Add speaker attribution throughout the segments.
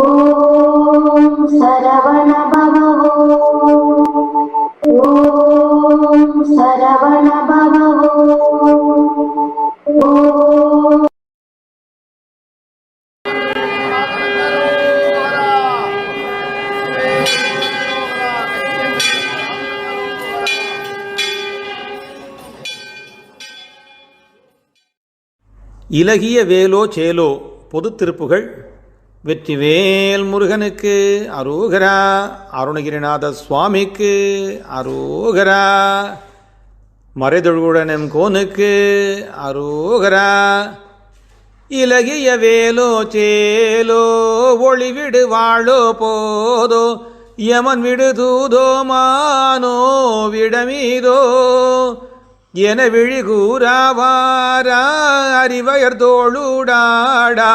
Speaker 1: ஓம் சரவண
Speaker 2: இலகிய வேலோ சேலோ பொது திருப்புகள். வெற்றிவேல் முருகனுக்கு அரோகரா அருணகிரிநாத சுவாமிக்கு அரோகரா மறைதொழுடனும் கோனுக்கு அரோகரா. இலகிய வேலோ சேலோ ஒளிவிடு வாழோ போதோ யமன் விடு தூதோ மானோ விடமீதோ. என விழிகூறாவாரா அறிவயர் தோளுடாடா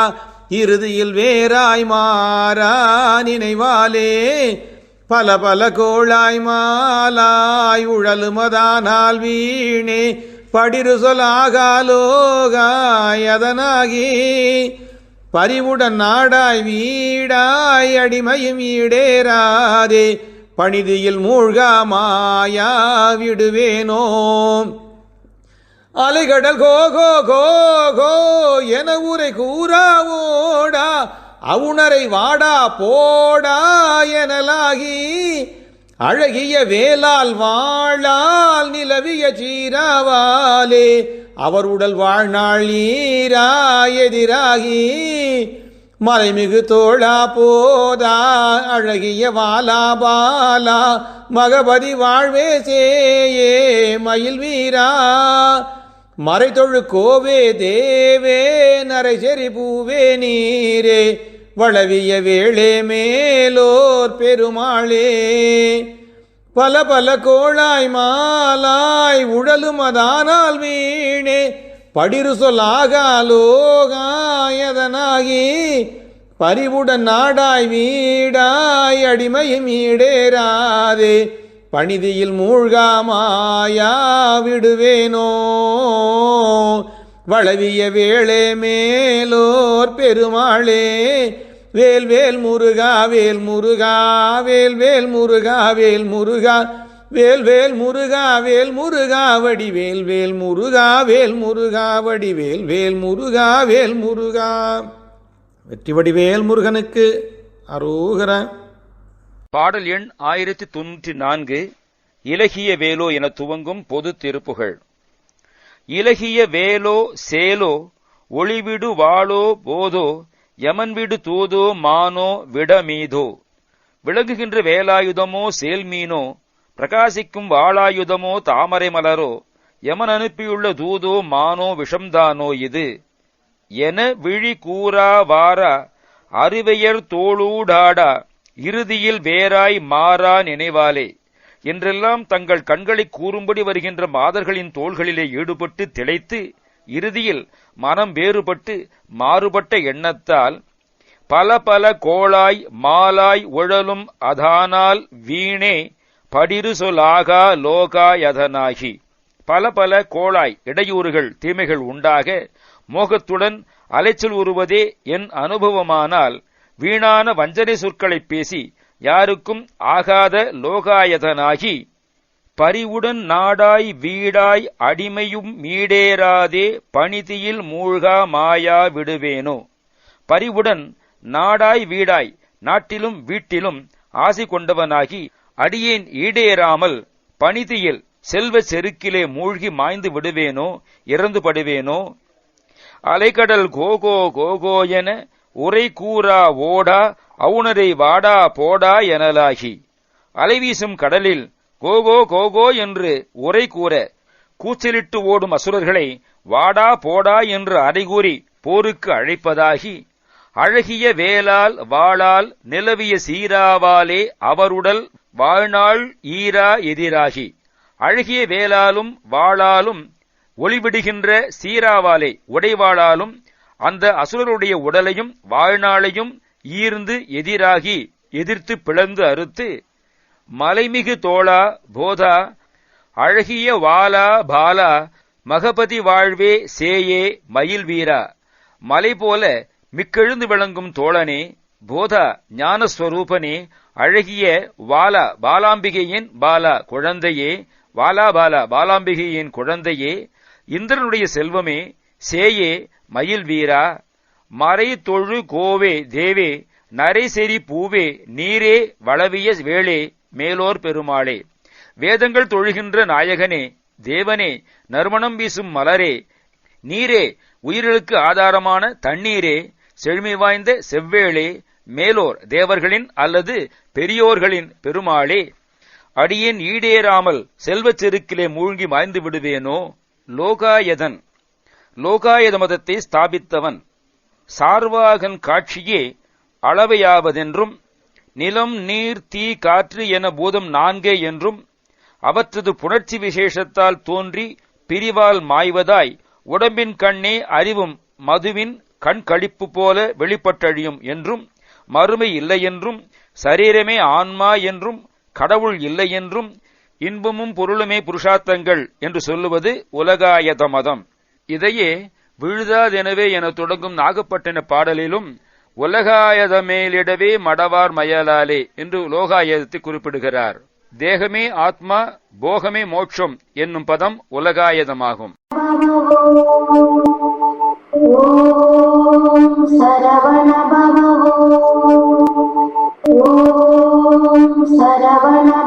Speaker 2: இறுதியில் வேறாய் மாறா நினைவாலே பல பல கோளாய் மாலாய் உழலுமதானால் வீணே படிரு சொலாகாலோகாய் அதனாகி பரிவுடன் நாடாய் வீடாய் அடிமையும் ஈடேராதே பணிதியில் மூழ்கா மாயா விடுவேனோம். அலைகடல் கோ கோ கோ கோ என ஊரை கூறா ஓடா அவுணரை வாடா போடா எனலாகி அழகிய வேலால் வாழால் நிலவிய சீராவாலே அவர் உடல் வாழ்நாள் ஈரா எதிராகி மலைமிகு தோழா போதா அழகிய வாலா பாலா மகபதி வாழ்வே சேயே மயில் வீரா மறைதொழு கோவே தேவே நரைசெறி பூவே நீரே. வளவிய வேளே மேலோர் பெருமாளே. பல பல கோளாய் மாலாய் உடலும் அதானால் வீணே. படிரு சொல்லாகாலோகாயதனாகி பரிவுடன் நாடாய் வீடாய் அடிமையும் ஈடேராதே பணிதியில் மூழ்காமாயா விடுவேனோ? வளவிய வேளே மேலோர் பெருமாளே வேல் வேல் முருகா வேல் முருகா வேல் வேல் முருகா வேல் முருகா வேல் வேல் முருகா வேல் முருகா வடி வேல் வேல் முருகா வேல் முருகா வடி வேல் வேல் முருகா வேல் முருகா. வெற்றி வடிவேல் முருகனுக்கு அரோகர
Speaker 3: பாடல் எண் ஆயிரத்தி தொன்னூற்றி நான்கு இலகிய வேலோ என துவங்கும் பொது திருப்புகள். இலகிய வேலோ சேலோ ஒளிவிடு வாளோ போதோ யமன்விடு தூதோ மானோ விடமீதோ விளங்குகின்ற வேலாயுதமோ சேல்மீனோ பிரகாசிக்கும் வாளாயுதமோ தாமரை மலரோ யமன் அனுப்பியுள்ள தூதோ மானோ விஷம்தானோ இது? என விழி கூறா வாரா அறிவையர் தோளூடாடா இறுதியில் வேறாய் மாறா நினைவாலே என்றெல்லாம் தங்கள் கண்களை கூறும்படி வருகின்ற மாதர்களின் தோள்களிலே ஈடுபட்டு திளைத்து இறுதியில் மனம் வேறுபட்டு மாறுபட்ட எண்ணத்தால் பல பல கோளாய் மாலாய் உழலும் அதானால் வீணே படிரு சொலாகா லோகாயதனாகி பல பல கோளாய் இடையூறுகள் தீமைகள் உண்டாக மோகத்துடன் அலைச்சல் உருவதே என் அனுபவமானால் வீணான வஞ்சனை சொற்களைப் பேசி யாருக்கும் ஆகாத லோகாயதனாகி பரிவுடன் நாடாய் வீடாய் அடிமையும் மீடேராதே பணிதியில் மூழ்கா மாயா விடுவேனோ? பரிவுடன் நாடாய் வீடாய் நாட்டிலும் வீட்டிலும் ஆசை கொண்டவனாகி அடியேன் ஈடேறாமல் பணிதியில் செல்வ செருக்கிலே மூழ்கி மாய்ந்து விடுவேனோ? இறந்து படுவேனோ அலைக்கடல் கோகோ கோகோ என உரை கூறா ஓடா அவுணரை வாடா போடா எனலாகி. அலைவீசும் கடலில் கோகோ கோகோ என்று உரை கூற கூச்சலிட்டு ஓடும் அசுரர்களை வாடா போடா என்று அறைகூறி போருக்கு அழைப்பதாகி அழகிய வேலால் வாளால் நிலவிய சீராவாலே அவருடல் வாழ்நாள் ஈரா எதிராகி அழகிய வேலாலும் வாளாலும் ஒளிவிடுகின்ற சீராவாலே உடைவாளாலும் அந்த அசுரருடைய உடலையும் வாழ்நாளையும் ஈர்ந்து எதிராகி எதிர்த்து பிளந்து அறுத்து மலைமிகு தோளா போதா அழகிய வாலா பாலா மகபதி வாழ்வே சேயே மயில் வீரா மலை போல மிக்கெழுந்து விளங்கும் தோழனே போதா ஞானஸ்வரூபனே அழகிய வாலா பாலாம்பிகையின் பாலா குழந்தையே வாலா பாலா பாலாம்பிகையின் குழந்தையே இந்திரனுடைய செல்வமே சேயே மயில் வீரா மறை தொழு கோவே தேவே நரைசெறி பூவே நீரே வளவிய வேளே மேலோர் பெருமாளே. வேதங்கள் தொழுகின்ற நாயகனே தேவனே நறுமணம் வீசும் மலரே நீரே உயிர்களுக்கு ஆதாரமான தண்ணீரே செழுமை வாய்ந்த செவ்வேளே மேலோர் தேவர்களின் அல்லது பெரியோர்களின் பெருமாளே. அடியேன் ஈடேறாமல் செல்வச் செருக்கிலே மூழ்கி மாய்ந்து விடுவேனோ? லோகாயதன். லோகாயத மதத்தை ஸ்தாபித்தவன். சார்வாகன் காட்சியே அளவையாவதென்றும் நிலம் நீர் தீ காற்று என பூதம் நான்கே என்றும் அவற்றது புணர்ச்சி விசேஷத்தால் தோன்றி பிரிவால் மாய்வதாய் உடம்பின் கண்ணே அறிவும் மதுவின் கண் கழிப்பு போல வெளிப்பட்டழியும் என்றும் மறுமை இல்லை என்றும் சரீரமே ஆன்மா என்றும் கடவுள் இல்லை என்றும் இன்பமும் பொருளுமே புருஷார்த்தங்கள் என்று சொல்லுவது உலகாயத மதம் இதையே விழுதாதெனவே என தொடங்கும் நாகப்பட்டின பாடலிலும் உலகாயத மேலிடவே மடவார் மயலாலே என்று லோகாயதத்தை குறிப்பிடுகிறார். தேகமே ஆத்மா போகமே மோட்சம் என்னும் பதம் உலகாயதமாகும்.
Speaker 1: சரவண